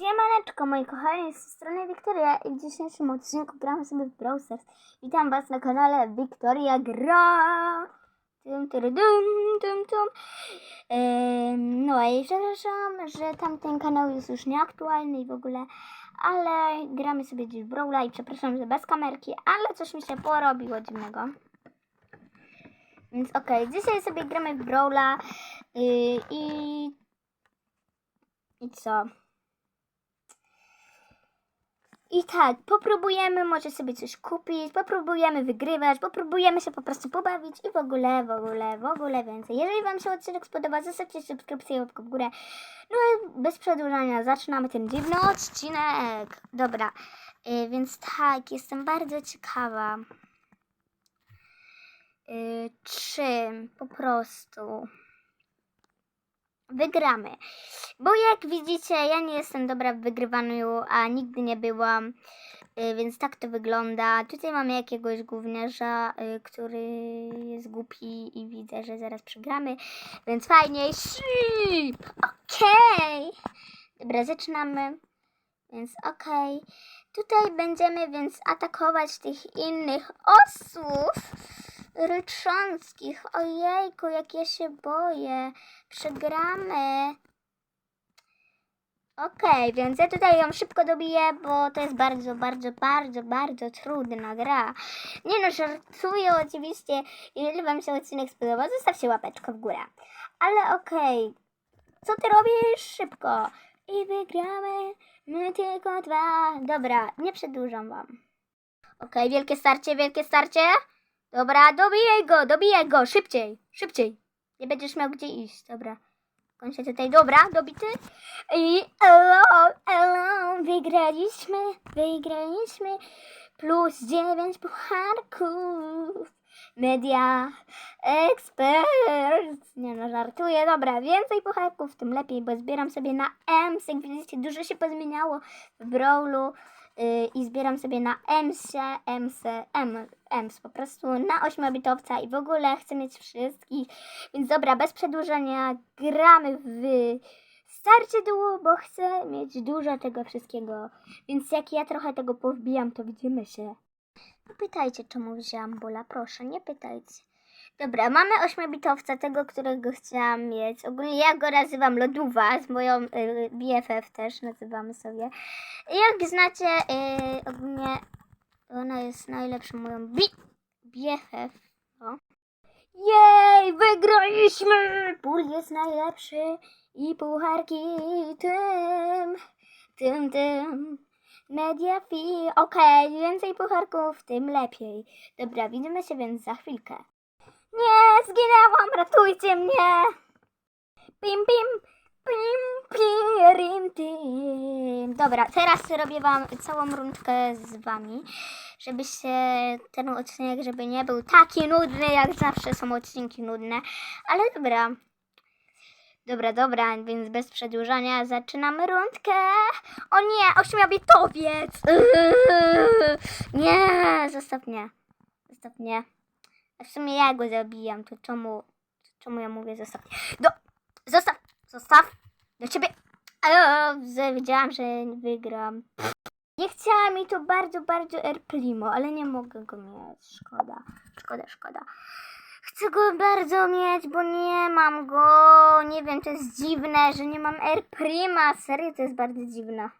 Siemaneczko moi kochani, z strony Wiktoria i w dzisiejszym odcinku gramy sobie w Brawl Stars. Witam was na kanale Wiktoria Gra. Tum, tum, tum. Em, no i przepraszam, że tamten kanał jest już nieaktualny i w ogóle, ale gramy sobie dziś w Brawla i przepraszam, że bez kamerki, ale coś mi się porobiło dziwnego. Więc okej, dzisiaj sobie gramy w Brawla yy, i... I co? I tak, popróbujemy może sobie coś kupić, popróbujemy wygrywać, popróbujemy się po prostu pobawić i w ogóle, w ogóle, w ogóle więcej. Jeżeli Wam się odcinek spodoba, zostawcie subskrypcję i łapkę w górę. No i bez przedłużania zaczynamy ten dziwny odcinek. Dobra, yy, więc tak, jestem bardzo ciekawa, yy, czy po prostu wygramy. Bo jak widzicie, ja nie jestem dobra w wygrywaniu, a nigdy nie byłam, y, więc tak to wygląda. Tutaj mamy jakiegoś gówniarza, y, który jest głupi i widzę, że zaraz przegramy, więc fajnie. Ship! Okej! Dobra, zaczynamy. Więc okej. Tutaj będziemy więc atakować tych innych osób rycząckich. Ojejku, jak ja się boję. Przegramy. Okej, więc ja tutaj ją szybko dobiję, bo to jest bardzo, bardzo, bardzo, bardzo trudna gra. Nie no, żartuję oczywiście. Jeżeli Wam się odcinek spodobał, zostawcie łapeczkę w górę. Ale okej, co Ty robisz? Szybko. I wygramy. My tylko dwa. Dobra, nie przedłużam Wam. Okej, wielkie starcie, wielkie starcie. Dobra, dobijaj go, dobijaj go, szybciej, szybciej. Nie będziesz miał gdzie iść, dobra. Kończę tutaj, dobra, dobity. I elo, elo, wygraliśmy, wygraliśmy. Plus dziewięć pucharków. Media Expert. Nie no, żartuję, dobra, więcej pucharków, tym lepiej, bo zbieram sobie na EMS. Jak widzicie, dużo się pozmieniało w Brawlu. Yy, i zbieram sobie na EMSie, EMSie, M, EMS po prostu na 8-bitowca i w ogóle chcę mieć wszystkich. Więc dobra, bez przedłużenia gramy w starcie duo, bo chcę mieć dużo tego wszystkiego. Więc jak ja trochę tego powbijam, to widzimy się. Pytajcie, czemu wzięłam bola, proszę, nie pytajcie. Dobra, mamy ośmiobitowca, tego, którego chciałam mieć. Ogólnie ja go nazywam Loduwa, z moją y, BFF też nazywamy sobie. Jak znacie, y, ogólnie ona jest najlepszą moją bi BFF. O. Jej, wygraliśmy! Ból jest najlepszy i pucharki tym, tym, tym. Media fee. Okej, więcej pucharków, tym lepiej. Dobra, widzimy się więc za chwilkę. Nie, zginęłam, ratujcie mnie! Pim, pim, pim, pim, rim, tim. Dobra, teraz robię wam całą rundkę z wami, żeby się ten odcinek, żeby nie był taki nudny, jak zawsze są odcinki nudne, ale dobra. Dobra, dobra, więc bez przedłużania zaczynamy rundkę. O nie, ośmiobitowiec! Yy, Nie, zostaw mnie. Zostaw mnie. A w sumie ja go zabijam, to czemu, czemu ja mówię zostaw? Do, zostaw, zostaw, do ciebie. Eee, wiedziałam, że wygram. Nie chciałam mi to bardzo, bardzo R Primo, ale nie mogę go mieć. Szkoda, szkoda, szkoda. Chcę go bardzo mieć, bo nie mam go. Nie wiem, to jest dziwne, że nie mam R Prima. Serio, to jest bardzo dziwne.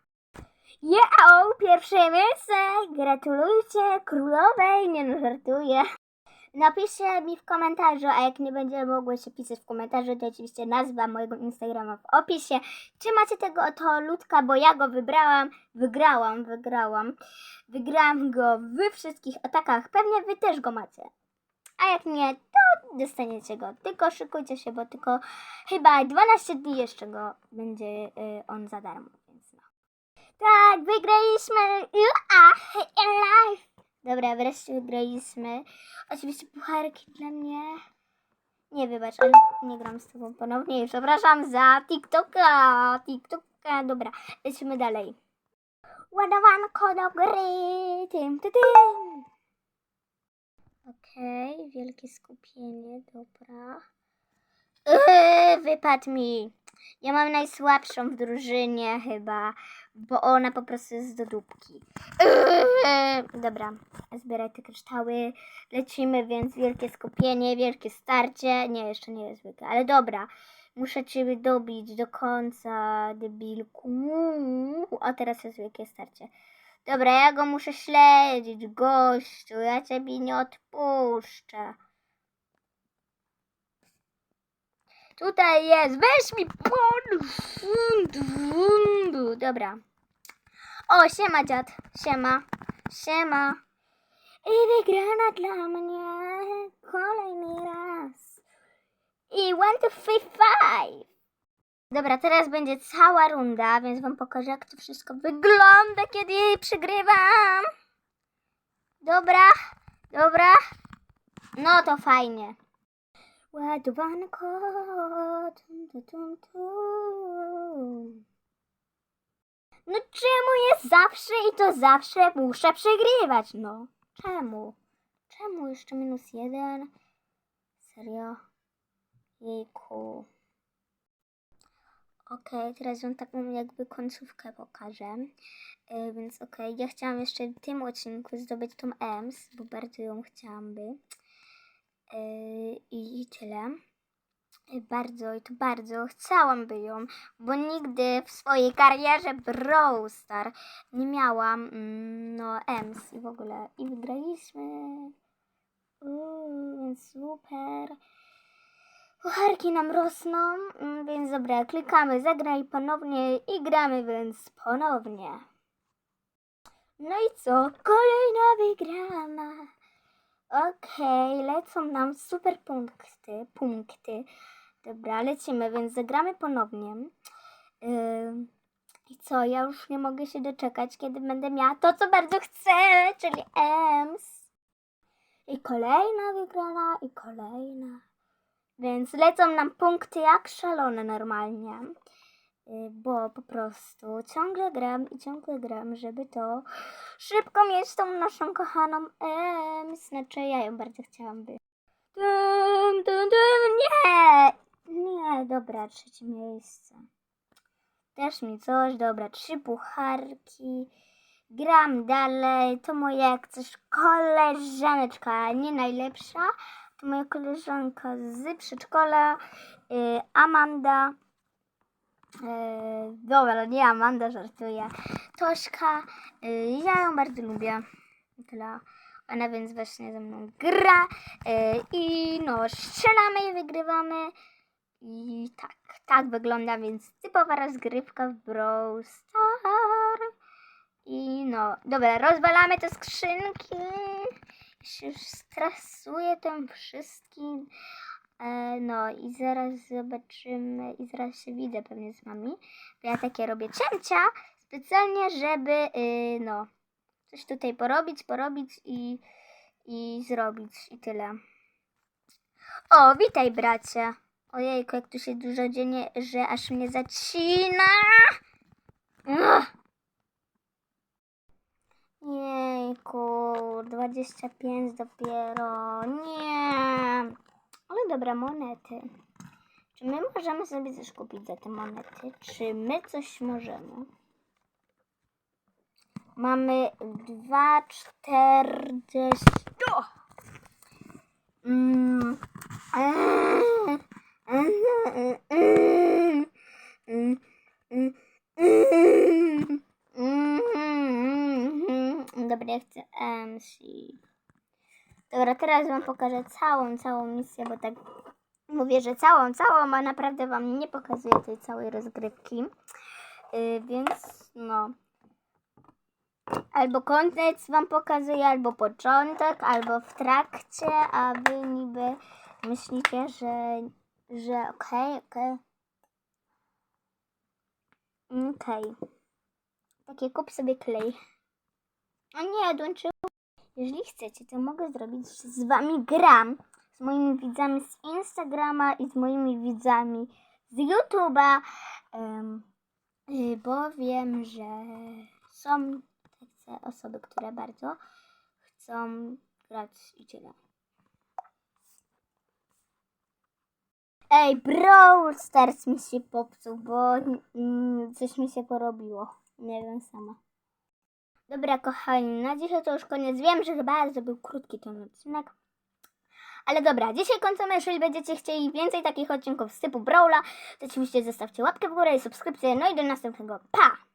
Yeah, pierwsze miejsce! Gratulujcie królowej! Nie no, żartuję. Napiszcie mi w komentarzu, a jak nie będzie mogło się pisać w komentarzu, to oczywiście nazwa mojego Instagrama w opisie. Czy macie tego oto ludka, bo ja go wybrałam, wygrałam, wygrałam. Wygrałam go we wszystkich atakach, pewnie wy też go macie. A jak nie, to dostaniecie go. Tylko szykujcie się, bo tylko chyba 12 dni jeszcze go będzie y, on za darmo, więc no. Tak, wygraliśmy! Ua, life! Dobra, wreszcie wygraliśmy. Oczywiście pucharki dla mnie. Nie wybacz, ale nie gram z tobą ponownie. Przepraszam za TikToka. TikToka. Dobra, lecimy dalej. Ładowanko do gry. Tym, tym, tym. Okej, wielkie skupienie, dobra. Yy, mi. Ja mam najsłabszą w drużynie chyba, bo ona po prostu jest do dupki. Eee, Dobra, zbieraj te kryształy. Lecimy, więc wielkie skupienie, wielkie starcie. Nie, jeszcze nie jest zwykłe, ale dobra. Muszę ciebie dobić do końca, debilku. A teraz jest wielkie starcie. Dobra, ja go muszę śledzić, gościu. Ja ciebie nie odpuszczę. Tutaj jest, weź mi fundu, fundu. Dobra. O, siema dziad, siema, siema. I wygrana dla mnie kolejny raz. I one, two, three, five. Dobra, teraz będzie cała runda, więc wam pokażę, jak to wszystko wygląda, kiedy przegrywam. Dobra, dobra. No to fajnie. No czemu jest zawsze i to zawsze muszę przegrywać? No, czemu? Czemu jeszcze minus jeden? Serio? Jejku. Okej, teraz wam taką jakby końcówkę pokażę. E, więc okej, ja chciałam jeszcze w tym odcinku zdobyć tą EMS, bo bardzo ją chciałam by. E, I tyle. E, Bardzo i to bardzo chciałam by ją, bo nigdy w swojej karierze Brawl Star nie miałam mm, no EMS i w ogóle i wygraliśmy. Uuu, super. Pucharki nam rosną, mm, więc dobra, klikamy zagraj ponownie i gramy więc ponownie. No i co? Kolejna wygrana. Okej, lecą nam super punkty, punkty. Dobra, lecimy, więc zagramy ponownie. Ym, I co, ja już nie mogę się doczekać, kiedy będę miała to, co bardzo chcę, czyli EMS. I kolejna wygrana, i kolejna. Więc lecą nam punkty jak szalone normalnie. Y, Bo po prostu ciągle gram i ciągle gram, żeby to szybko mieć tą naszą kochaną em, Znaczy ja ją bardzo chciałam by. Dum, dum, dum, nie! Nie, dobra, trzecie miejsce. Też mi coś, dobra, trzy pucharki. Gram dalej, to moja jak coś koleżaneczka, nie najlepsza. To moja koleżanka z przedszkola, y, Amanda. Y, dobra, nie Amanda, żartuję. Tośka, y, ja ją bardzo lubię. Tyle. Ona więc właśnie ze mną gra. Y, I no, strzelamy i wygrywamy. I tak, tak wygląda więc typowa rozgrywka w Brawl Star. I no, dobra, rozwalamy te skrzynki. Ja się już tym wszystkim. E, no i zaraz zobaczymy i zaraz się widzę pewnie z wami. Ja takie robię cięcia specjalnie, żeby y, no coś tutaj porobić, porobić i, i zrobić i tyle. O, witaj bracie. Ojejku, jak tu się dużo dzieje, że aż mnie zacina. Ugh. Jejku, 25 dopiero. Nie. Ale dobra, monety. Czy my możemy sobie coś kupić za te monety? Czy my coś możemy? Mamy 2,40. O! Mm. Mm, mm, mm, mm, ja chcę MC. Dobra, teraz wam pokażę całą, całą misję, bo tak mówię, że całą, całą, a naprawdę wam nie pokazuję tej całej rozgrywki. Yy, więc no. Albo koniec wam pokazuję, albo początek, albo w trakcie, a wy niby myślicie, że, że okej, okej. Okej. Takie kup sobie klej. A nie, dołączył. Jeżeli chcecie, to mogę zrobić z wami gram. Z moimi widzami z Instagrama i z moimi widzami z YouTube'a. y, bo wiem, że są takie osoby, które bardzo chcą grać i tyle. Ej, Brawl Stars mi się popsuł, bo mm, coś mi się porobiło. Nie wiem sama. Dobra, kochani, na dzisiaj to już koniec. Wiem, że bardzo był krótki ten odcinek. Ale dobra, dzisiaj kończymy. Jeżeli będziecie chcieli więcej takich odcinków z typu Brawla, to oczywiście zostawcie łapkę w górę i subskrypcję. No i do następnego. Pa!